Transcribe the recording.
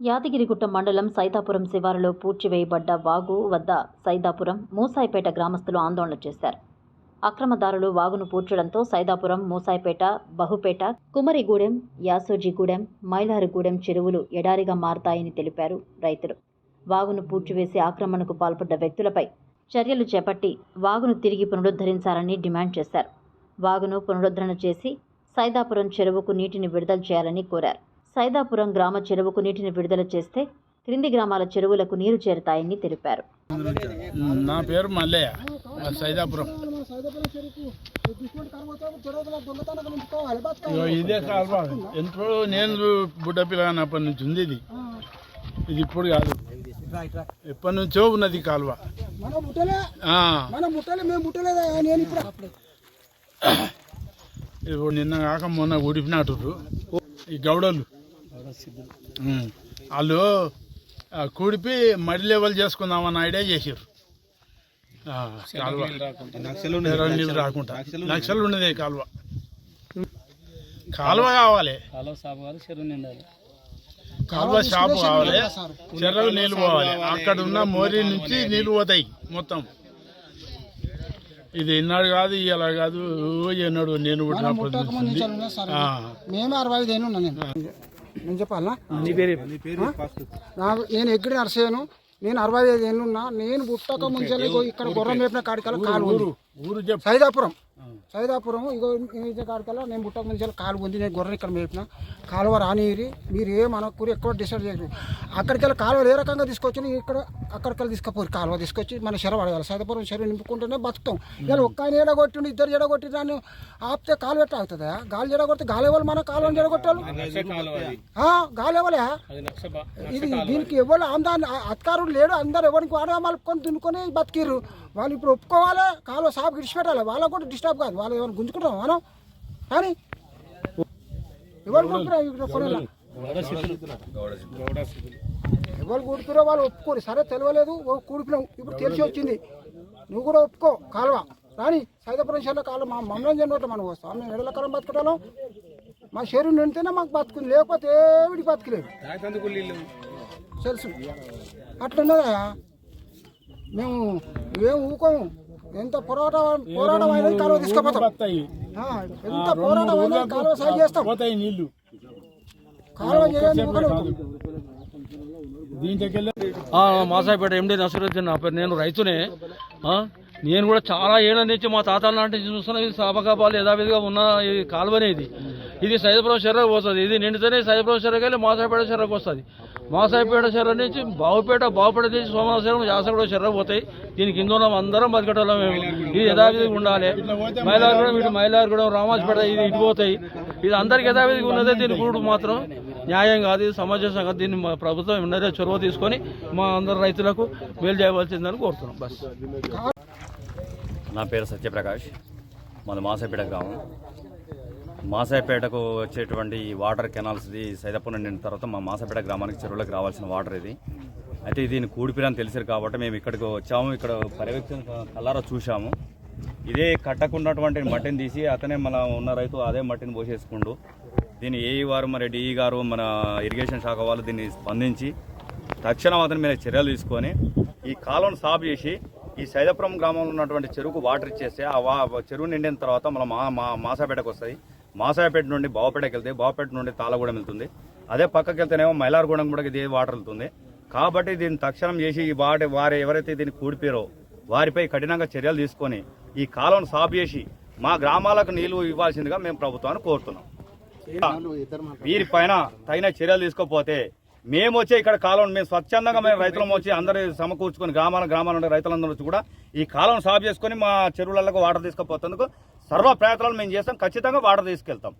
యాదగిరిగుట్ట మండలం సైదాపురం శివారులో పూడ్చివేయబడ్డ వాగు వద్ద సైదాపురం మూసాయిపేట గ్రామస్తులు ఆందోళన చేశారు. అక్రమదారులు వాగును పూడ్చడంతో సైదాపురం మూసాయిపేట బహుపేట కుమరిగూడెం యాసోజిగూడెం మైలారుగూడెం చెరువులు ఎడారిగా మారతాయని తెలిపారు రైతులు. వాగును పూడ్చివేసి ఆక్రమణకు పాల్పడ్డ వ్యక్తులపై చర్యలు చేపట్టి వాగును తిరిగి పునరుద్ధరించాలని డిమాండ్ చేశారు. వాగును పునరుద్ధరణ చేసి సైదాపురం చెరువుకు నీటిని విడుదల చేయాలని కోరారు. సైదాపురం గ్రామ చెరువుకు నీటిని విడుదల చేస్తే క్రింది గ్రామాల చెరువులకు నీరు చేరుతాయని తెలిపారు. నా పేరు మల్లయ్య. సైదాపురం. ఇదే కాలువ. ఎంతో నేను బుడ్డ పిల్లనప్పటి నుంచి ఉంది ఇది. ఇది ఇప్పుడు కాదు. ఎప్పటి నుంచో ఉన్నది కాలువ. ఇప్పుడు నిన్న కాక మొన్న ఊడిపినట్టు ఈ గౌడలు. వాళ్ళు కూడిపి మడి లెవెల్ చేసుకుందామన్న ఐడియా చేసారు కాలువ. నీళ్ళు రాకుండా ఉన్నది ఈ కాలువ. కాలువ కావాలి. కాలువ షాపు కావాలి చెర్రకు నీళ్ళు పోవాలి. అక్కడ ఉన్న మోరీ నుంచి నీళ్ళు పోతాయి మొత్తం. ఇది ఎన్నాడు కాదు ఇలా కాదు. ఎన్నాడు నేను. ఆ, మేము అరవై ఐదు నేను చెప్పాలనా నీ పేరు నాకు నేను ఎక్కడ నర్సేను నేను అరవై ఐదు ఏళ్ళు ఉన్నా నేను పుట్టక ముంచెల్లి ఇక్కడ గుర్రం మేపిన కాడికల్లా కాలు ఉంది ఊరు సైదాపురం. సైదాపురం ఇగో ఈ కాడికల్లా నేను పుట్టక ముంచెల్లి కాలు ఉంది నేను గుర్రం ఇక్కడ మేపిన. కాలువ రానిరి మీరు ఏం అనకూరి ఎక్కువ డిసైడ్ చేయరు అక్కడికెళ్ళి కాలువ ఏ రకంగా తీసుకొచ్చి ఇక్కడ అక్కడికెళ్ళి తీసుకుపోరు. కాలువ తీసుకొచ్చి మన చెర పడగాలి సైదాపురం చెరువు నింపుకుంటేనే బతుకుతాం. ఇలా ఒక్క ఆయన ఎడగొట్టిండు ఇద్దరు ఎడగొట్టి దాన్ని ఆపితే కాలు ఎట్లా అవుతుందా గాలి ఎడగొడితే గాలి ఎవరు మన కాలువని ఎడగొట్టాలి? గాలి ఎవలే? బా- ఇది దీనికి ఎవరు ఆందాన్ని అధికారులు లేడు అందరు ఎవరికి వాడగా మలుపుకొని దున్నుకొని బతికిర్రు. వాళ్ళు ఇప్పుడు ఒప్పుకోవాలి కాలువ సాపు విడిచిపెట్టాలి వాళ్ళకు కూడా డిస్టర్బ్ కాదు. వాళ్ళు ఏమైనా గుంజుకుంటాం మనం కానీ ఎవరు ఇక్కడ కొనేలా? ఎవరు కూడుకురో వాళ్ళు ఒప్పుకోరు. సరే తెలియలేదు. కూడిపినాం. ఇప్పుడు తెలిసి వచ్చింది. నువ్వు కూడా ఒప్పుకో. కాలువ. రాని సైదాపురం చెల్ల కాలువ మా మమ్మల్ని జన్మట్లో మనం వస్తాం? మేము ఎడలకరం బతకడం మా శరీరం నిండితేనే మాకు బతుకుంది లేకపోతే ఏమిటి బతకలేదు? తెలుసు. అట్లున్నదా? మేము ఏం ఊకోము. ఎంత పోరాటం పోరాటం అయినా కాలువ తీసుకుపోతాం. ఎంత పోరాటం అయినా కాలువ సాగు చేస్తాం. పోతాయి నీళ్ళు. కాలువ మాసాయిపేట ఎండి నసరుద్దీన్ నా పేరు. నేను రైతునే. ఆ, నేను కూడా చాలా ఏళ్ళ నుంచి మా తాతల నాటి నుంచి చూస్తున్నా ఇది సాపకాపాలు యథావిధిగా ఉన్న ఈ కాలువనే ఇది. ఇది సైదపురం చెర్రకు వస్తుంది ఇది నిండితేనే సైదపురం చెర్రకు వెళ్ళి మాసాయిపేట చెర్రకు వస్తుంది. మాసాయిపేట చెర్ర నుంచి బావుపేట బావుపేట నుంచి సోమనాశ్వరం యాసగూడ చెర్ర పోతాయి. దీని కింద ఉన్నాం అందరం బతికటోళ్ళం మేము. ఇది యథావిధిగా ఉండాలి. మైలారగూడెం ఇటు మైలారగూడెం రామాజపేట ఇది ఇటు పోతాయి. ఇది అందరికి యథావిధిగా ఉన్నదే. దీని కూడా మాత్రం న్యాయం కాదు. ఇది సమంజసం కాదు దీన్ని మా ప్రభుత్వం ఉన్నదే చొరవ తీసుకొని మా అందరు రైతులకు మేలు చేయవలసిందని కోరుతున్నాం. బస్. నా పేరు సత్యప్రకాష్. మన మాసాయిపేట గ్రామం. మాసాయిపేటకు వచ్చేటువంటి ఈ వాటర్ కెనాల్స్ది సైదాపురం నిండిన తర్వాత మా మాసాపేట గ్రామానికి చెరువులకు రావాల్సిన వాటర్ ఇది. అయితే దీన్ని కూడిపిరని తెలిసారు కాబట్టి మేము ఇక్కడికి వచ్చాము. ఇక్కడ పర్యవేక్షణ కల్లారా చూసాము ఇదే కట్టకున్నటువంటి మట్టిని తీసి అతనే మన ఉన్న రైతు అదే మట్టిని పోసేసుకుండు. దీన్ని ఏఈ వారు మరి డిఈ గారు మన ఇరిగేషన్ శాఖ వాళ్ళు దీన్ని స్పందించి తక్షణం అతని మీద చర్యలు తీసుకొని ఈ కాలువను సాఫ్ చేసి ఈ సైదాపురం గ్రామంలో ఉన్నటువంటి చెరువుకు వాటర్ ఇచ్చేస్తే ఆ చెరువు నిండిన తర్వాత మన మా మా మాసాపేటకు వస్తాయి. మాసాయపేట నుండి బావపేటకి వెళ్తే బావపేట నుండి తాళగూడెం వెళ్తుంది. అదే పక్కకి వెళ్తేనేమో మైలారగూడెం కూడా ఇదే వాటర్ వెళ్తుంది. కాబట్టి దీన్ని తక్షణం చేసి ఈ వాటి వారు ఎవరైతే దీన్ని కూడిపోయారో వారిపై కఠినంగా చర్యలు తీసుకొని ఈ కాలువను సాపు చేసి మా గ్రామాలకు నీళ్ళు ఇవ్వాల్సిందిగా మేము ప్రభుత్వాన్ని కోరుతున్నాం. వీరిపైన తగిన చర్యలు తీసుకోకపోతే మేము వచ్చి ఇక్కడ కాలం మేము స్వచ్ఛందంగా మేము రైతులం వచ్చి అందరూ సమకూర్చుకొని గ్రామాల గ్రామాల నుండి రైతులందరూ వచ్చి కూడా ఈ కాలం సాగు చేసుకొని మా చెరువులకు వాటర్ తీసుకుపోతుందుకు సర్వ ప్రయత్నాలు మేము చేస్తాం ఖచ్చితంగా వాటర్ తీసుకెళ్తాం.